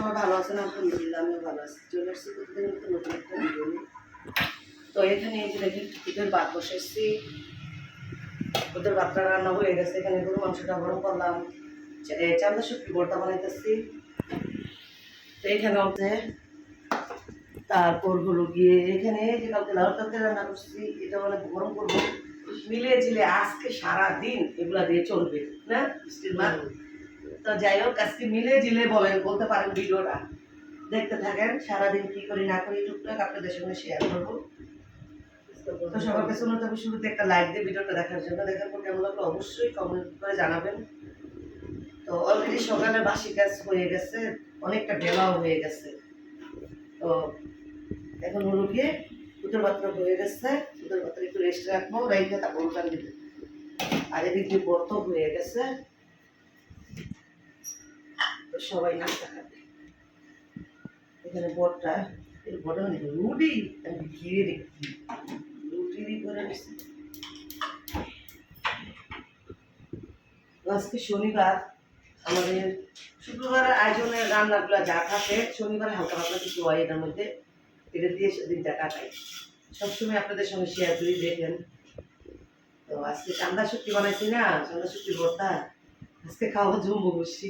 সবাই ভালো আছেন? আলহামদুলিল্লাহ, আমিও ভালো আছি। চলে আসছি প্রতিদিন নতুন একটা ভিডিও তো এখানে এই যে দেখেন ঈদের ওদের ভাতটা রান্না হয়ে গেছে। এখানে গরু মাংসটা গরম করলাম। চান্দা শুক্তি বানাইতেছি। তো এখানে হচ্ছে, তারপর হলো গিয়ে এখানে যে কালকে লাউ তরকারি রান্না করছি, এটা অনেক গরম করব। মিলিয়ে ঝিলে আজকে সারা দিন এগুলা দিয়ে চলবে, না? বৃষ্টির মা তো যাই হোক, আজকে মিলে জিলে বলেন, বলতে পারেন ভিডিওটা। দেখতে থাকেন, সারাদিন কি করি না করি, টুকটাক আপনাদের সঙ্গে শেয়ার করব। তো সবার কাছে অনুরোধ শুরুতে একটা লাইক দিয়ে ভিডিওটা দেখার জন্য দেখার পর কেমন লাগল অবশ্যই কমেন্ট করে জানাবেন। তো অলরেডি সকালে বাসি কাজ হয়ে গেছে, অনেকটা বেলাও হয়ে গেছে। তো এখন হলো গিয়ে উত্তর পাত্র হয়ে গেছে, উত্তর পাত্র একটু রেস্ট রাখব, রেখে তারপর উঠান দিবে। আর এদিকে বর্ত হয়ে গেছে। সবাই নাস্তা খাবে এখানে বটটা এই বটটা মানে রুটি আমি ঘিরে রেখেছি রুটি করে নিচ্ছি। আজকে শনিবার, আমাদের শুক্রবার আয়োজনের রান্নাগুলো যা থাকে শনিবার হালকা পাতলা কিছু হয় এটার মধ্যে। এটা দিয়ে দিনটা কাটাই। সবসময় আপনাদের সঙ্গে শেয়ার করি, দেখেন। তো আজকে চান্দা শুক্তি বানাইছি না, চান্দা শুক্তি ভর্তা আজকে খাওয়া জমবো বসছি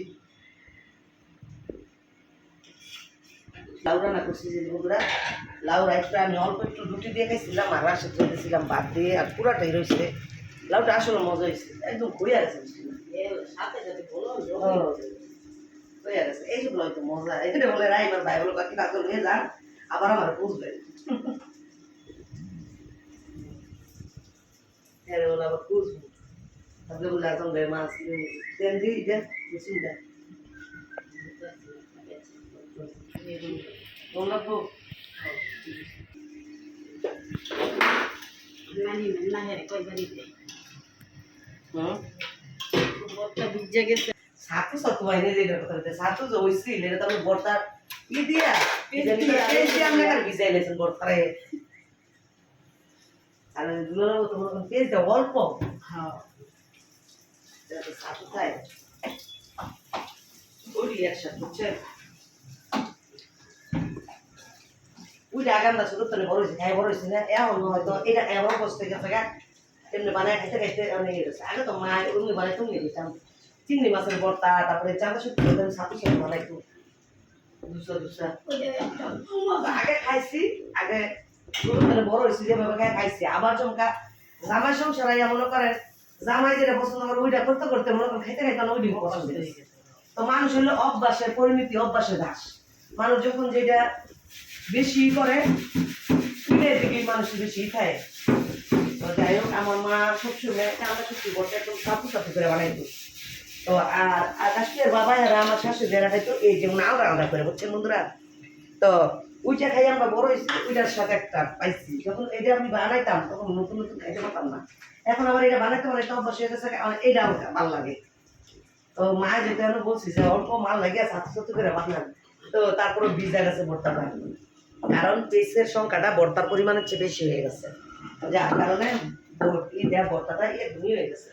লাউ রান্না করছি যে বন্ধুরা লাউ রাইসটা আমি অল্প একটু রুটি দিয়ে খাইছিলাম আর রাসে দিয়েছিলাম ভাত দিয়ে আর পুরাটাই রয়েছে লাউটা আসলে মজা হয়েছে একদম ঘুরে গেছে। হয়ে গেছে এই সব হয়তো মজা। এখানে বলে রাই এবার ভাই বলো বাকি কাজ নিয়ে যান আবার আমার বুঝবে। হ্যাঁ বলে আবার বুঝব। তাহলে বলে এখন মাছ তেল দিই বুঝুন দেয় তোমরা তো নানি না হেরে কই জানি দে হুম বড়টা ভিজে গেছে সাতু সাতু বাইনে যে কথা বলতে সাতু যে হইছিল এটা তো আমি বর্তা ই দিয়া জানি তো তেল দিয়ে আমরা কার ভিজাই লেছেন বর্তারে আর দুলো তোমার তেল দাও অল্প হ্যাঁ এটা তো সাতু খায় ওই একসাথে বুঝছে ওইটা আগামটা শুরু তো বড় হয়েছে খাই বড় হয়েছে না? এখন হয়তো এটা বড় বসতে গেছে গা এমনি বানায় খাইতে খাইতে অনেক ইয়ে গেছে আগে তো মা তুমি দিতাম। চিংড়ি মাছের ভর্তা তারপরে চাঁদা শুক্তি করতাম সাথে সাথে বানাইতো দুসরা দুসরা। আগে খাইছি আগে বড় হয়েছি যেভাবে খাইছি। আবার চমকা জামাই সংসার আইয়া মনে করেন জামাই যেটা পছন্দ করে ওইটা করতে করতে মনে করেন খাইতে খাইতে না ওইটাই পছন্দ তো মানুষ হলো অভ্যাসের পরিণতি অভ্যাসের দাস। মানুষ যখন যেটা বেশি করে ওইটার দিকে মানুষ বেশি খায়। তো যাই হোক, আমার মা সবসময় আমরা সত্যি বলতে একদম সাপু সাপু করে বানাইতো। তো আর আকাশের বাবা আর আমার শাশুড়ি যারা খাইতো, এই যেমন আলাদা আলাদা করে বুঝছেন বন্ধুরা, তো ওইটা খাই আমরা বড় হয়েছি, ওইটার সাথে একটা পাইছি। যখন এটা আমি বানাইতাম, তখন নতুন নতুন খাইতে পারতাম না। এখন আবার এটা বানাইতে বানাইতে অভ্যাস হয়ে গেছে, আমার এইটা আমার ভালো লাগে। তো মা যেটা বলছি যে অল্প মাল লাগে সাথে সাথে করে বানান। তো তারপরে ভিজা গেছে ভর্তাটা কারণ পেস্টের সংখ্যাটা ভর্তার পরিমাণের চেয়ে বেশি হয়ে গেছে। যার কারণে ভর্তি দেওয়া ভর্তাটা একদমই হয়ে গেছে।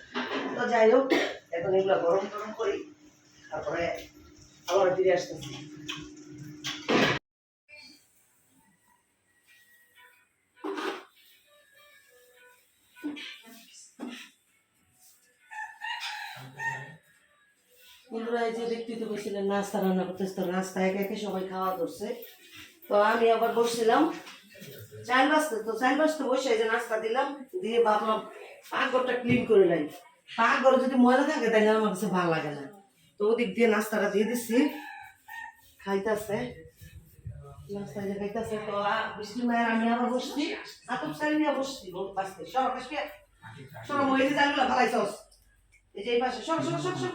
তো যাই হোক, এখন এগুলো গরম গরম করি, তারপরে আবার ফিরে আসতেছি। বন্ধুরা যে দেখতেই তো বলছিলেন নাস্তা রান্না করতেছে, তো নাস্তা একে একে সবাই খাওয়া করছে। তো আমি আবার বসছিলাম। চাল বাজতে তো চাল বাজতে বসে যে নাস্তা দিলাম, দিয়ে ভাবলাম পাকঘরটা ক্লিন করে লাই। পাকঘরে যদি ময়লা থাকে, তাহলে আমার কাছে ভালো লাগে না। তো ওদিক দিয়ে নাস্তাটা দিয়ে দিচ্ছি খাইতেছে। নাস্তা দিয়ে খাইতেছে। তো আর বৃষ্টি মায়ের আমি আবার বসছি। আতপ চাল নিয়ে বসছি বাঁচতে সর কাশ্মীর সর মহিলা চালগুলো ভালাইছস এই যে এই পাশে সর সর সর সর।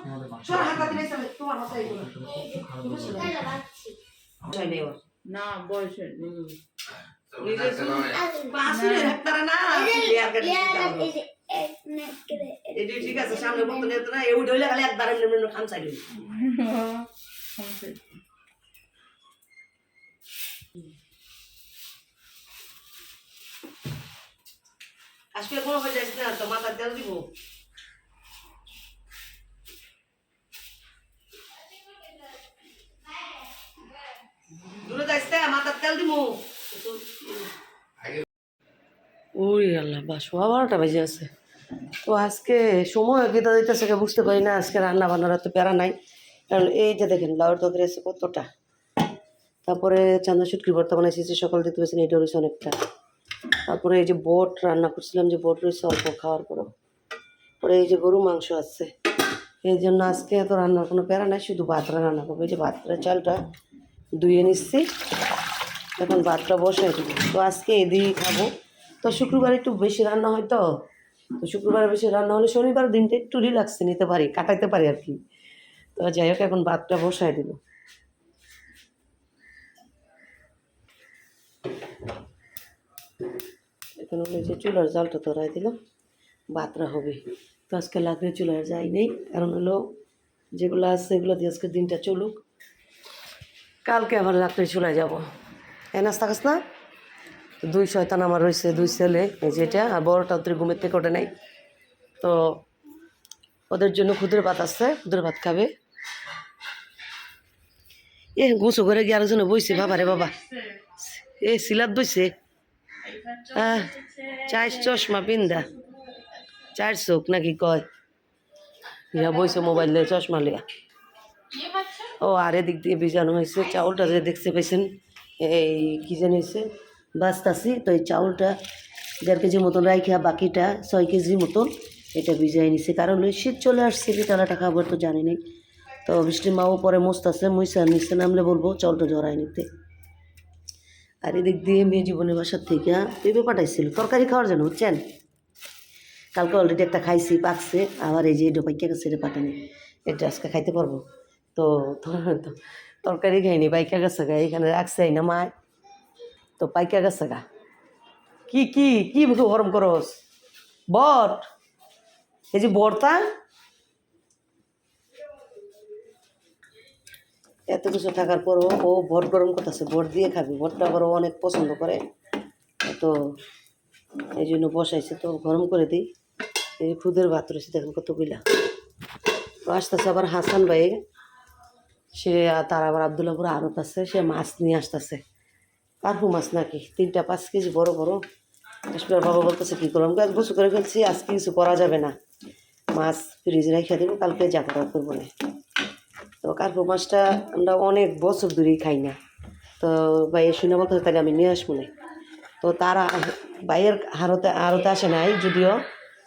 সর হাত দিলে তোমার হাতে এগুলো। জয় নেই ওর। না। বয়সে ঠিক আছে সামনে বলতে না। খালি একবার খান আজকে কোনো হয়ে যাইস না তো মাথার তেল দিব। দূরে যাইস না মাথার তেল দিব ওই আল্লাহ সোয়া বারোটা বেজে আছে তো আজকে সময় কেটে দিতেছে বুঝতে পারি না, আজকে রান্না বান্নার তো প্যারা নাই। কারণ এই যে দেখেন লাউর তরকারি আছে কতটা। তারপরে চান্দা শুটকি ভর্তা বানাইছি সকাল দেখতে পাচ্ছেন এটা রয়েছে অনেকটা। তারপরে এই যে বট রান্না করছিলাম, যে বট রয়েছে অল্প খাওয়ার পরেও। পরে এই যে গরু মাংস আছে। এই জন্য আজকে এত রান্নার কোনো প্যারা নাই, শুধু ভাতটা রান্না করব। এই যে ভাতটা, চালটা ধুয়ে নিচ্ছি। এখন ভাতটা বসাই দেবো। তো আজকে এদিকেই খাব। তো শুক্রবার একটু বেশি রান্না হয় তো। তো শুক্রবার বেশি রান্না হলে শনিবার দিনটা একটু রিল্যাক্সে নিতে পারি, কাটাইতে পারি আর কি। তো যাই হোক, এখন ভাতটা বসাই দেবো। এখন এই যে চুলার জালটা ধরাই দিলাম। ভাতটা হবে। তো আজকে লাগবে চুলার যাই নেই। কারণ হলো যেগুলো আছে সেগুলো দিয়ে আজকে দিনটা চলুক। কালকে আবার রাত্রে চলে যাব। এ নাস্তা খাস না? দুই শয়তান আমার রয়েছে দুই ছেলে যেটা আর বড়টা ওদের ঘুমের থেকে ওঠে নাই। তো ওদের জন্য ক্ষুদ্র ভাত আছে ক্ষুদ্র ভাত খাবে। এ গোসো করে গিয়ে আরেকজনে বইছে বাবা রে বাবা। এ সিলাত বইছে। আহ, চার চশমা পিন্দা। চার চোখ নাকি কয়? ইয়া বইছে মোবাইল দিয়ে চশমা লিয়া। ও আর এদিক দিয়ে বীজাণু হয়েছে, চাউলটা যে দেখতে পেয়েছেন, এই কী জানি হয়েছে, বাঁচতাছি, তো এই চাউলটা দেড় কেজি মতন রাইখা, বাকিটা ছয় কেজি মতন এটা ভিজাই নিছে। কারণ ওই শীত চলে আসছে পিঠালাটা খাবার তো জানি নাই। তো বৃষ্টির মাও পরে মস্ত আছে মুইসা নিচে নামলে বলব, চাউলটা জড়াই নিতে। আর এদিক দিয়ে মেয়ে জীবনের বাসার থেকে পেঁপে পাঠাইছিল, তরকারি খাওয়ার জন্য, বুঝছেন? কালকে অলরেডি একটা খাইছি, পাকছে, আবার এই যে এটা পাইকা গেছে, এটা পাঠানি। এটা আজকে খাইতে পারব? তো তরকারি খাইনি, পাইকা গেছে গা এখানে রাখছে না মা তো পাইকা গেছে গা। কি কি কি গরম করস? বট এই যে বর্তা এত কিছু থাকার পরও ও ভট গরম করতেছে ভট দিয়ে খাবি। ভটটা আবার অনেক পছন্দ করে। তো এই জন্য বসাইছে, তো গরম করে দিই। এই খুদের ভাত রয়েছে, দেখেন কতগুলা। আসতেছে আবার হাসান ভাই। সে তার আবার আবদুল্লাপুর আড়ত আছে, সে মাছ নিয়ে আসতেছে। পারফু মাছ নাকি? তিনটা পাঁচ কেজি বড় বড়। কাশ্মীর বাবা বলতেছে, কী করলাম? গাছ বছর করে ফেলছি, আজকে কিছু করা যাবে না। মাছ ফ্রিজ রেখে দেবো, কালকে যা করার করব না। তো কার্পু মাছটা আমরা অনেক বছর ধরেই খাই না। তো ভাই শুনে বলতে তাহলে আমি নিয়ে আসব না। তো তারা ভাইয়ের হারতে আরতে আসে নাই, যদিও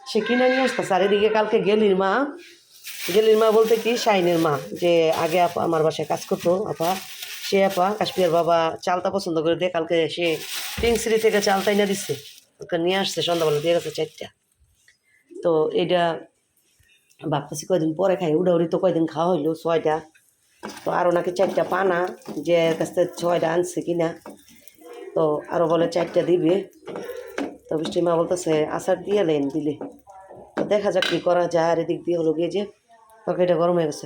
সে কিনে নিয়ে আসতেছে। আর এদিকে কালকে গেলির মা গেলির মা বলতে কি, শাইনের মা, যে আগে আপা আমার বাসায় কাজ করতো, আপা, সে আপা কাশ্মীর বাবা চালটা পছন্দ করে দিয়ে কালকে সে টিংসিরি থেকে চালটা এনে দিচ্ছে ওকে নিয়ে আসছে সন্ধ্যাবেলা, দিয়ে গেছে চারটা। তো এটা ভাবতেছি কয়দিন পরে খাই, উড়াউড়ি তো কয়দিন খাওয়া হইল, ছয়টা। তো আরও নাকি চারটা পানা যে কাছ থেকে ছয়টা আনছে কিনা। তো আরও বলে চারটা দিবে। তো বৃষ্টি মা বলতেছে, আচার দিয়ে লেন দিলে। তো দেখা যাক কী করা যায়, আর এদিক দিয়ে হলো গিয়ে যে তরকারিটা গরম হয়ে গেছে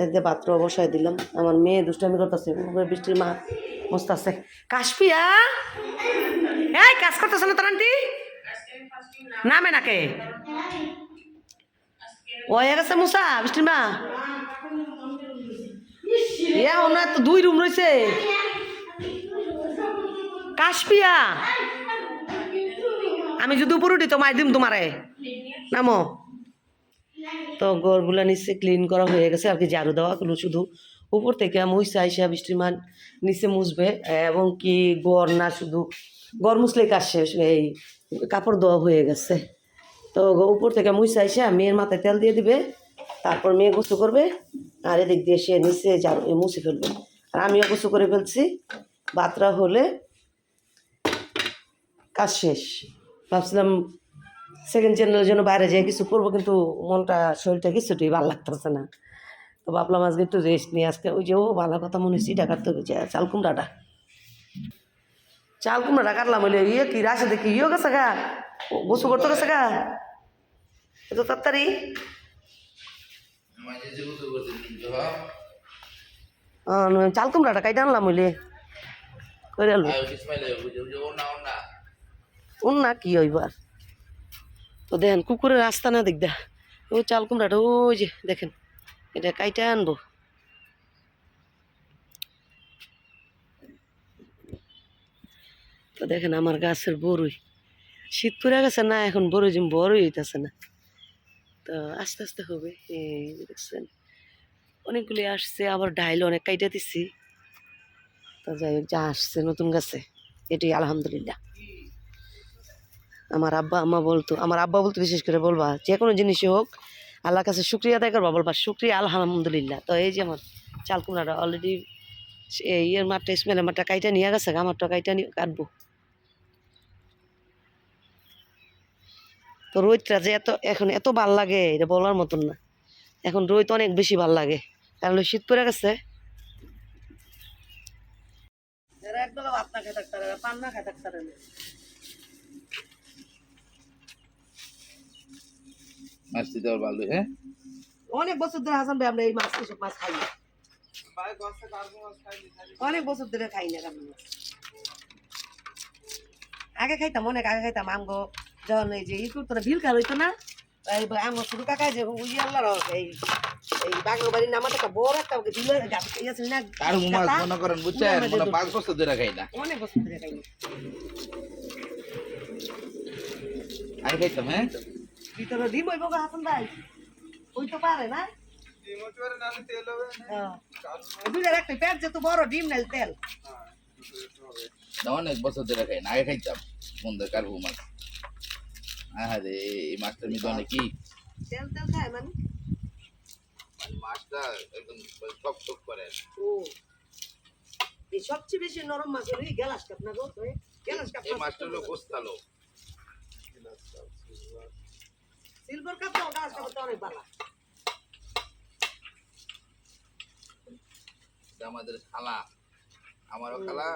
এদিকে পাত্র বসাই দিলাম। আমার মেয়ে দুষ্টামি করতেছে। বৃষ্টির মা মস্ত আছে। কাশপিয়া এই, কাজ করতেছে না তোর আন্টি? নামে নাকে? হয়ে গেছে মুসা, বৃষ্টির মা? ইয়া, ওনার তো দুই রুম রয়েছে। কাশপিয়া আমি যদি উপর উঠি তো দিম তোমারে। নামো। তো ঘরগুলো নিচে ক্লিন করা হয়ে গেছে, আর কি ঝাড়ু দেওয়া গুলো শুধু। উপর থেকে মুইসা আইসা বৃষ্টির মান নিচে মুছবে, এবং কি গড় না শুধু গড় মুছলে কাজ শেষ, এই কাপড় দেওয়া হয়ে গেছে। তো উপর থেকে মুইসা আইসা মেয়ের মাথায় তেল দিয়ে দিবে, তারপর মেয়ে গোসু করবে, আর এদিক দিয়ে সে নিচে ঝাড়ু মুছে ফেলবে। আর আমিও গোসু করে ফেলছি, বাতরা হলে কাজ শেষ। ভাবছিলাম সেকেন্ড চ্যানেলের জন্য বাইরে যেয়ে কিছু করব কিন্তু মনটা শরীরটা কিছুতেই ভালো লাগতেছে না। তো ভাবলাম আজকে একটু রেস্ট নিয়ে আজকে ওই যে ও ভালো কথা মনে হচ্ছে কাটতে হবে চাল কুমড়াটা চাল কুমড়াটা কাটলাম বলে ইয়ে কি রাশে দেখি ইয়ে গেছে গা? গোসু করতে গেছে গা? এত তাড়াতাড়ি? চাল কুমড়াটা কাইটা আনলাম বলে। করে আলো উন না কি হইবার তো দেখেন, কুকুরের রাস্তা না দেখ দা ওই চাল কুমড়াটা, ওই যে দেখেন, এটা কাইটা আনব। তো দেখেন, আমার গাছের বড়ই শীত পড়ে গেছে না, এখন বড়ই যেমন বড়ই হইতেছে না। তো আস্তে আস্তে হবে, এই দেখছেন, অনেকগুলি আসছে, আবার ডাইল অনেক কাইটা দিছি। তো যাই হোক, যা আসছে নতুন গাছে, এটাই আলহামদুলিল্লাহ। আমার আব্বা, আম্মা বলতো, আমার আব্বা বলতো বিশেষ করে বলবা, যে কোনো জিনিসই হোক, আল্লাহর কাছে শুক্রিয়া আদায় করবা, বলবা, শুক্রিয়া, আলহামদুলিল্লাহ। তো এই যে আমার চাল কুমড়াটা অলরেডি ইয়ের মাঠটা, স্মেলের মাঠটা কাইটা নিয়ে গেছে আমারটা কাইটা নিয়ে কাটবো। তো রোদটা যে এত, এখন এত ভালো লাগে, এটা বলার মতন না। এখন রোদ অনেক বেশি ভালো লাগে। কারণ শীত পড়ে গেছে। খেয়ে থাকতে পারে পান না খেয়ে থাকতে পারে না। মাছ দিতে পারব আলু হ্যাঁ? অনেক বছর ধরে হাসান ভাই আমরা এই মাছ এসব মাছ খাই অনেক বছর ধরে খাই না আগে খাইতাম অনেক আগে খাইতাম আমগো যখন এই যে ই করতো না ভিল খার হইতো না আমগো শুরু কাকা যে উই আল্লাহ এই এই বাগর বাড়ির নামাতে একটা বড় একটা ভিল ইয়ে ছিল না আর মাছ মনে করেন বুঝছেন মনে পাঁচ বছর ধরে খাই না। অনেক বছর ধরে খাই না। আমি খাইতাম হ্যাঁ? ভিতরে ডিম হইব গো হাসান ভাই। ওই তো পারে না? হ্যাঁ। একটা পেট যেহেতু বড় ডিম নাই তেল। না, অনেক বছর ধরে খাই না আগে খাইতাম। বন্ধু কার্বু মাছ হ্যাঁ রে এই মাছটার মধ্যে অনেক কি? তেল তেল খায় মানে? মাছটা একদম টক টক করে ও। এই সবচেয়ে বেশি নরম মাছ হলো এই গ্যালাস কাপ না গো? গ্যালাস কাপ এই মাছটা হলো গোস্তালো সিলভার কাপ তো গাছ কাপ তো অনেক ভালো। আমাদের খালা। আমারও খালা